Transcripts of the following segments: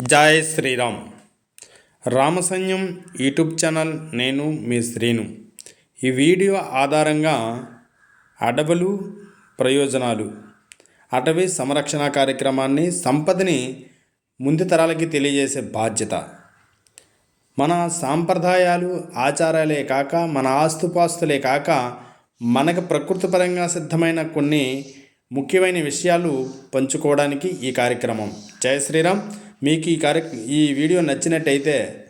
జై Sriram. రామసైన్యం YouTube channel నేను మీ శ్రీను. ఈ వీడియో ఆధారంగా అడవులు ప్రయోజనాలు అటవీ సంరక్షణ కార్యక్రమాన్ని సంపదని ముందు తరాలకి తెలియజేసే బాధ్యత. మన సాంప్రదాయాలు ఆచారాలే కాక మన ఆస్తుపాస్తులే కాక మనకు ప్రకృతిపరంగా సిద్ధమైన కొన్ని ముఖ్యమైన విషయాలు పంచుకోవడానికి ఈ కార్యక్రమం. జయ శ్రీరామ్. మీకు ఈ కార్య ఈ వీడియో నచ్చినట్టయితే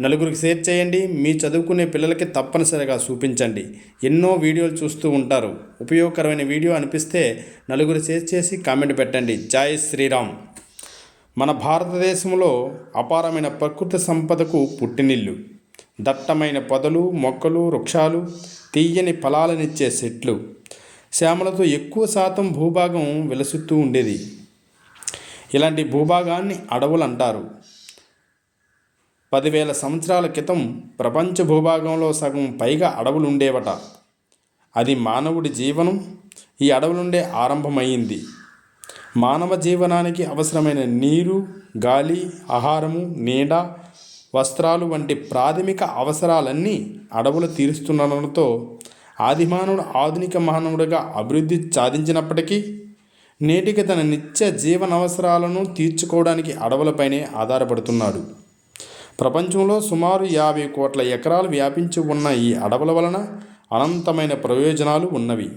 నలుగురికి షేర్ చేయండి. మీ చదువుకునే పిల్లలకి తప్పనిసరిగా చూపించండి. ఎన్నో వీడియోలు చూస్తూ ఉంటారు. ఉపయోగకరమైన వీడియో అనిపిస్తే నలుగురు షేర్ చేసి కామెంట్ పెట్టండి. జై శ్రీరామ్. మన భారతదేశంలో అపారమైన ప్రకృతి సంపదకు పుట్టినిల్లు. దట్టమైన పొదలు మొక్కలు వృక్షాలు తీయని ఫలాలనిచ్చే చెట్లు. శ్యామలతో ఎక్కువ శాతం భూభాగం విలసిస్తూ ఉండేది. ఇలాంటి భూభాగాన్ని అడవులు అంటారు పదివేల సంవత్సరాల క్రితం ప్రపంచ భూభాగంలో సగం పైగా అడవులు ఉండేవట అది మానవుడి జీవనం ఈ అడవులుండే ఆరంభమైంది మానవ జీవనానికి అవసరమైన నీరు గాలి ఆహారము నీడ వస్త్రాలు వంటి ప్రాథమిక అవసరాలన్నీ అడవులు తీరుస్తుండడంతో ఆదిమానవుడు ఆధునిక మానవుడిగా అభివృద్ధి సాధించినప్పటికీ నేటికి తన నిత్య జీవనవసరాలను తీర్చుకోవడానికి అడవులపైనే ఆధారపడుతున్నాడు. ప్రపంచంలో సుమారు యాభై కోట్ల ఎకరాలు వ్యాపించి ఉన్న ఈ అడవుల వలన అనంతమైన ప్రయోజనాలు ఉన్నవి.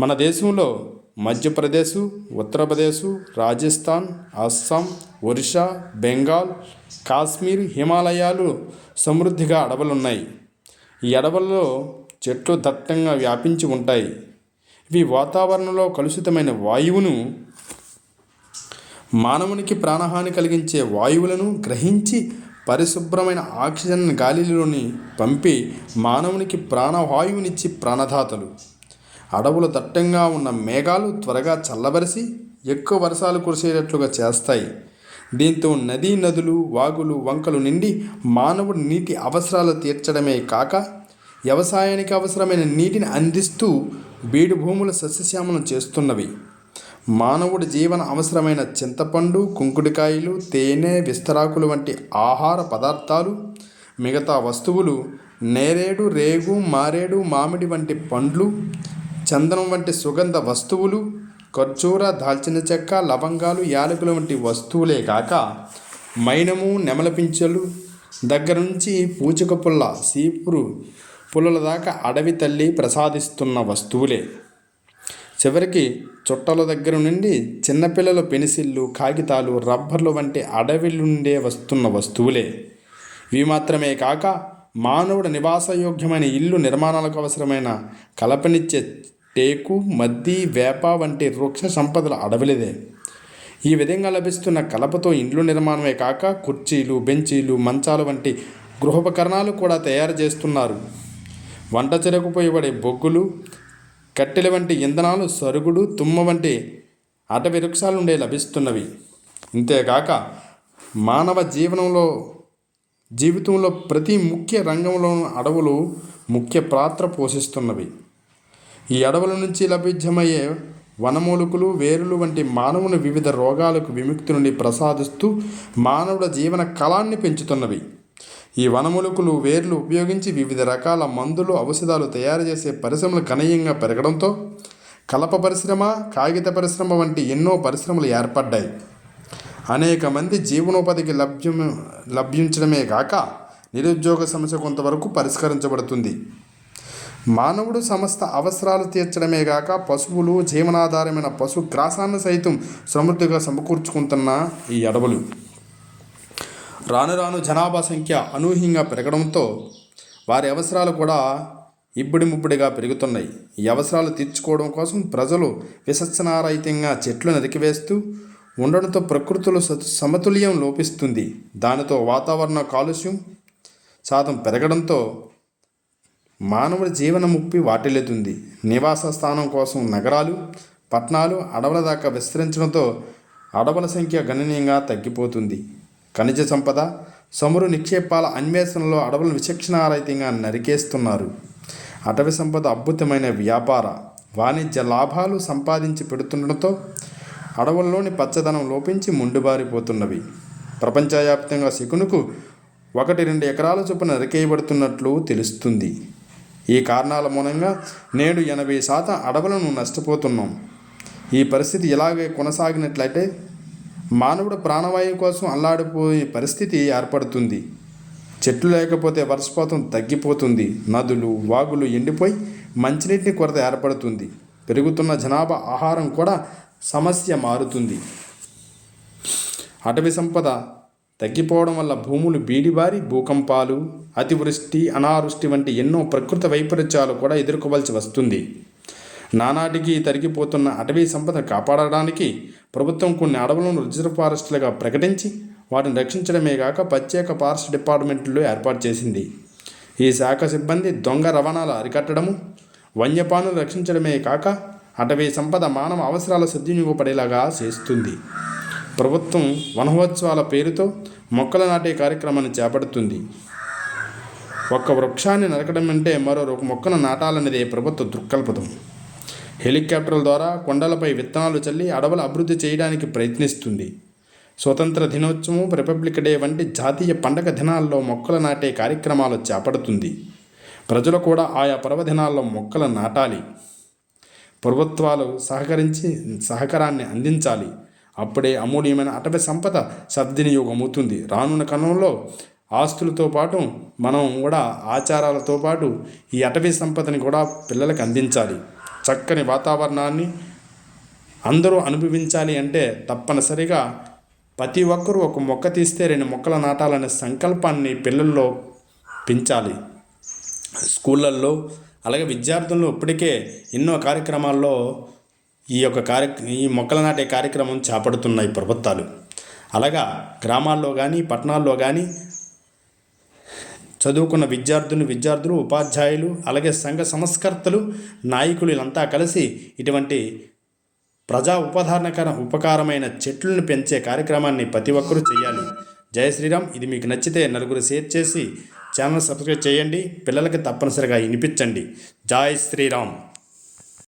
మన దేశంలో మధ్యప్రదేశ్ ఉత్తరప్రదేశ్ రాజస్థాన్ అస్సాం ఒరిస్సా బెంగాల్ కాశ్మీర్ హిమాలయాలు సమృద్ధిగా అడవులున్నాయి. ఈ అడవుల్లో చెట్లు దట్టంగా వ్యాపించి ఉంటాయి. ఇవి వాతావరణంలో కలుషితమైన వాయువును మానవునికి ప్రాణహాని కలిగించే వాయువులను గ్రహించి పరిశుభ్రమైన ఆక్సిజన్ గాలిలోని పంపి మానవునికి ప్రాణవాయువునిచ్చి ప్రాణదాతలు. అడవులు దట్టంగా ఉన్న మేఘాలు త్వరగా చల్లబరిసి ఎక్కువ వర్షాలు కురిసేటట్లుగా చేస్తాయి. దీంతో నదీ నదులు వాగులు వంకలు నిండి మానవుడి నీటి అవసరాలు తీర్చడమే కాక వ్యవసాయానికి అవసరమైన నీటిని అందిస్తూ బీడు భూముల సస్యశ్యామలం చేస్తున్నవి. మానవుడి జీవన అవసరమైన చింతపండు కుంకుడికాయలు తేనె విస్తరాకులు వంటి ఆహార పదార్థాలు మిగతా వస్తువులు నేరేడు రేగు మారేడు మామిడి వంటి పండ్లు చందనం వంటి సుగంధ వస్తువులు ఖర్జూర దాల్చిన చెక్క లవంగాలు యాలకులు వంటి వస్తువులే కాక మైనము నెమల పింఛలు దగ్గర నుంచి పూచిక పుల్ల సీపురు పులుల దాకా అడవి తల్లి ప్రసాదిస్తున్న వస్తువులే. చివరికి చుట్టల దగ్గర నుండి చిన్నపిల్లల పెన్సిళ్ళు కాగితాలు రబ్బర్లు వంటి అడవి నుండే వస్తున్న వస్తువులే. ఇవి మాత్రమే కాక మానవుడు నివాసయోగ్యమైన ఇల్లు నిర్మాణాలకు అవసరమైన కలపనిచ్చే టేకు మద్ది వేప వంటి వృక్ష సంపదల అడవిలదే. ఈ విధంగా లభిస్తున్న కలపతో ఇండ్లు నిర్మాణమే కాక కుర్చీలు బెంచీలు మంచాలు వంటి గృహోపకరణాలు కూడా తయారు చేస్తున్నారు. వంట చెరకు పోయబడే బొగ్గులు కట్టెల వంటి ఇంధనాలు సరుగుడు తుమ్మ వంటి అటవీ వృక్షాల నుండే లభిస్తున్నవి. ఇంతేకాక మానవ జీవనంలో జీవితంలో ప్రతి ముఖ్య రంగంలో అడవులు ముఖ్య పాత్ర పోషిస్తున్నవి. ఈ అడవుల నుంచి లభ్యమయ్యే వనమూలికలు వేరులు వంటి మానవుని వివిధ రోగాలకు విముక్తి నుండి ప్రసాదిస్తూ మానవుడ జీవన కళాన్ని పెంచుతున్నవి. ఈ వనములుకులు వేర్లు ఉపయోగించి వివిధ రకాల మందులు ఔషధాలు తయారు చేసే పరిశ్రమలు గణనీయంగా పెరగడంతో కలప పరిశ్రమ కాగిత పరిశ్రమ వంటి ఎన్నో పరిశ్రమలు ఏర్పడ్డాయి. అనేక మంది జీవనోపాధికి లభ్యం లభ్యించడమే కాక నిరుద్యోగ సమస్య కొంతవరకు పరిష్కరించబడుతుంది. మానవుడు సమస్త అవసరాలు తీర్చడమే కాక పశువులు జీవనాధారమైన పశు గ్రాసాన్ని సైతం సమృద్ధిగా సమకూర్చుకుంటున్న ఈ అడవులు. రాను రాను జనాభా సంఖ్య అనూహ్యంగా పెరగడంతో వారి అవసరాలు కూడా ఇబ్బడి ముబ్బడిగా పెరుగుతున్నాయి. ఈ అవసరాలు తీర్చుకోవడం కోసం ప్రజలు విసర్జనారహితంగా చెట్లు నరికివేస్తూ ఉండడంతో ప్రకృతిలో సమతుల్యం లోపిస్తుంది. దానితో వాతావరణ కాలుష్యం శాతం పెరగడంతో మానవుడి జీవన ముప్పి వాటిల్లుతుంది. నివాస స్థానం కోసం నగరాలు పట్టణాలు అడవుల దాకా విస్తరించడంతో అడవుల సంఖ్య గణనీయంగా తగ్గిపోతుంది. ఖనిజ సంపద సమురు నిక్షేపాల అన్వేషణలో అడవులను విచక్షణారహితంగా నరికేస్తున్నారు. అటవీ సంపద అద్భుతమైన వ్యాపార వాణిజ్య లాభాలు సంపాదించి పెడుతుండటంతో అడవుల్లోని పచ్చదనం లోపించి ముండుబారిపోతున్నవి ప్రపంచవ్యాప్తంగా శకునుకు ఒకటి రెండు ఎకరాల చొప్పున నరికేయబడుతున్నట్లు తెలుస్తుంది. ఈ కారణాల మూలంగా నేడు ఎనభై శాతం అడవులను నష్టపోతున్నాం. ఈ పరిస్థితి ఇలాగే కొనసాగినట్లయితే మానవుడు ప్రాణవాయువు కోసం అల్లాడిపోయే పరిస్థితి ఏర్పడుతుంది. చెట్లు లేకపోతే వర్షపాతం తగ్గిపోతుంది. నదులు వాగులు ఎండిపోయి మంచినీటిని కొరత ఏర్పడుతుంది. పెరుగుతున్న జనాభా ఆహారం కూడా సమస్య మారుతుంది. అటవీ సంపద తగ్గిపోవడం వల్ల భూములు బీడిబారి భూకంపాలు అతివృష్టి అనావృష్టి వంటి ఎన్నో ప్రకృతి వైపరీత్యాలు కూడా ఎదుర్కోవాల్సి వస్తుంది. నానాటికి తరిగిపోతున్న అటవీ సంపద కాపాడడానికి ప్రభుత్వం కొన్ని అడవులను రిజర్వ్ ఫారెస్ట్లుగా ప్రకటించి వాటిని రక్షించడమే కాక ప్రత్యేక ఫారెస్ట్ డిపార్ట్మెంట్లు ఏర్పాటు చేసింది. ఈ శాఖ సిబ్బంది దొంగ రవాణాలు అరికట్టడము వన్యప్రాణులు రక్షించడమే కాక అటవీ సంపద మానవ అవసరాల సద్వినియోగపడేలాగా చేస్తుంది. ప్రభుత్వం వనహోత్సవాల పేరుతో మొక్కలు నాటే కార్యక్రమాన్ని చేపడుతుంది. ఒక్క వృక్షాన్ని నరకడం అంటే మరో ఒక మొక్కను నాటాలనేదే ప్రభుత్వ దృక్కల్పదం హెలికాప్టర్ల ద్వారా కొండలపై విత్తనాలు చల్లి అడవుల అభివృద్ధి చేయడానికి ప్రయత్నిస్తుంది. స్వతంత్ర దినోత్సవం రిపబ్లిక్ డే వంటి జాతీయ పండగ దినాల్లో మొక్కలు నాటే కార్యక్రమాలు చేపడుతుంది. ప్రజలు కూడా ఆయా పర్వదినాల్లో మొక్కలు నాటాలి. ప్రభుత్వాలు సహకరించి సహకారాన్ని అందించాలి. అప్పుడే అమూల్యమైన అటవీ సంపద సద్వినియోగం అవుతుంది రానున్న కాలంలో ఆస్తులతో పాటు మనం కూడా ఆచారాలతో పాటు ఈ అటవీ సంపదని కూడా పిల్లలకు అందించాలి. చక్కని వాతావరణాన్ని అందరూ అనుభవించాలి అంటే తప్పనిసరిగా ప్రతి ఒక్కరూ ఒక మొక్క తీస్తే రెండు మొక్కలు నాటాలనే సంకల్పాన్ని పిల్లల్లో పెంచాలి. స్కూళ్ళల్లో అలాగే విద్యార్థుల్లో ఇప్పటికే ఎన్నో కార్యక్రమాల్లో ఈ యొక్క కార్య ఈ మొక్కలు నాటే కార్యక్రమం చేపడుతున్నాయి ప్రభుత్వాలు. అలాగా గ్రామాల్లో కానీ పట్టణాల్లో కానీ చదువుకున్న విద్యార్థులు విద్యార్థులు ఉపాధ్యాయులు అలాగే సంఘ సంస్కర్తలు నాయకులు వీళ్ళంతా కలిసి ఇటువంటి ప్రజా ఉపధారణకర ఉపకారమైన చెట్లను పెంచే కార్యక్రమాన్ని ప్రతి ఒక్కరూ చేయాలి జయ శ్రీరామ్. ఇది మీకు నచ్చితే నలుగురు షేర్ చేసి ఛానల్ సబ్స్క్రైబ్ చేయండి. పిల్లలకి తప్పనిసరిగా వినిపించండి. జై శ్రీరామ్.